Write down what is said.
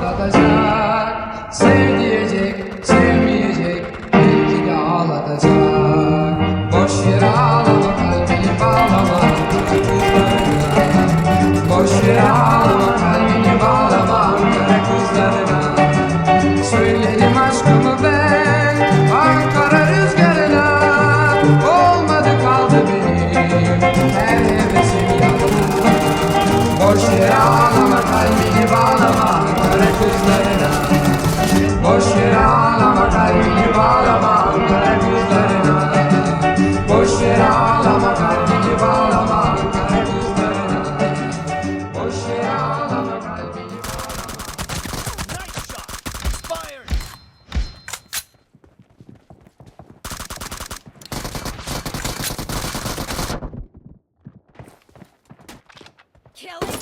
şaşırtacak Sev diyecek, sevmeyecek Belki de ağlatacak. Boş yere ağlama kalbini bağlama. Boş yere ağlama kalbini bağlama. Kara kızlarına Söyledim aşkımı ben. Ankara rüzgarına Olmadı kaldı benim Her hevesim yanına Boş yere ağlama kalbini bağlama Gözlerine kızlarına Boş yere ağlama kalbini bağlama Ankara kızlarına Boş yere ağlama kalbini bağlama Ankara kızlarına Killing